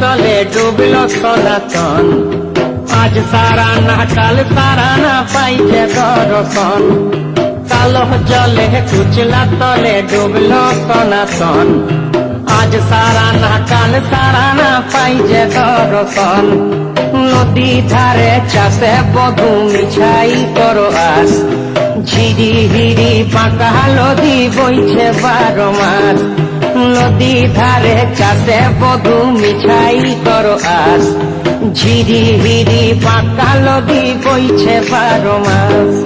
তলে ডুবল সনাতন আজ সারা না কাল সারা না পাইছে দর্শন কালো জলে কুচলা তলে ডুবল সনাতন আজ সারা না কাল সারা না পাইছে দর্শন নদী ধারে চাষে বধু মিছাই করো আস ঝিরি হিরি পাকা নদী বইছে বারো মাস নদী ধারে চাষে বধু মিছাই করো আস ঝিরি হিরি পাকা নদী বইছে বারো মাস।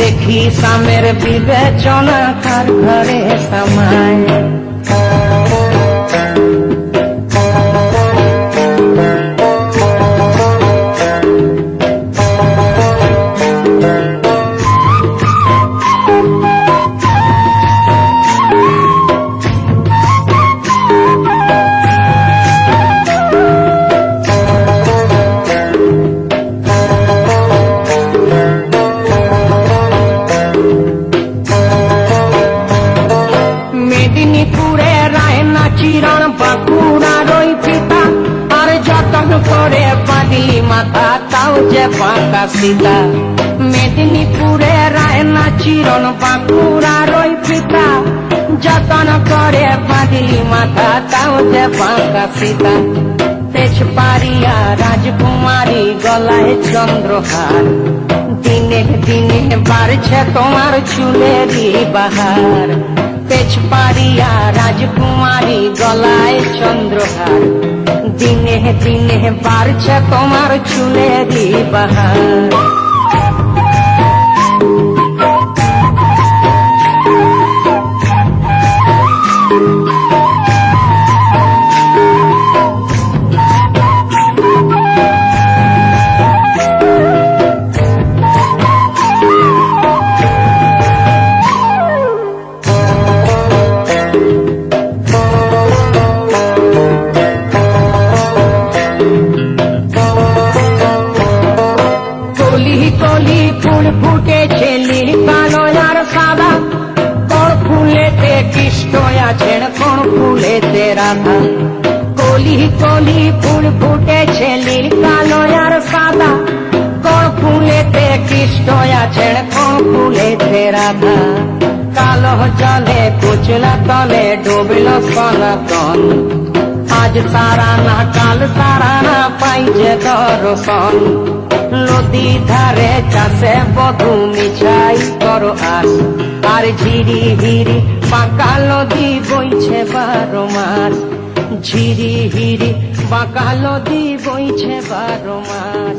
দেখি সামের বিবেচনা কার ঘরে সামায়। করে বাঁধি মাথা, তাও যে বাঁকা সীতা মেদিনীপুরে রায়না চিরণ বাঁকুড়া রই পিতা। যতন করে বাঁধি মাথা, তাও যে বাঁকা সীতা তেজ পারিয়া রাজকুমারী গলায় চন্দ্রহার। দিনে দিনে বাড়ছে তোমার চুলেরই বাহার। তেজ পারিয়া রাজকুমারী গলায় চন্দ্রহার। দিনে বাড়ছে তোমার চুলেরই বাহার কৃষ্ণ আছেন কোন ফুলেতে রাধা কলি কলি ফুল ফুটেছে নীল কালো আর সাদা। কোন ফুলেতে কৃষ্ণ আছেন কোন ফুলেতে রাধা কালো জলে কুচলা তলে ডুবল সনাতন আজ সারা না, কাল সারা না পাইছে দর্শন। নদী ধারে চাষে বধু মিছাই করো আস আর ঝিরি হিরি পাকা নদী বইছে বারো মাস ঝিরি হিরি বাঁকা নদী বইছে বারো মাস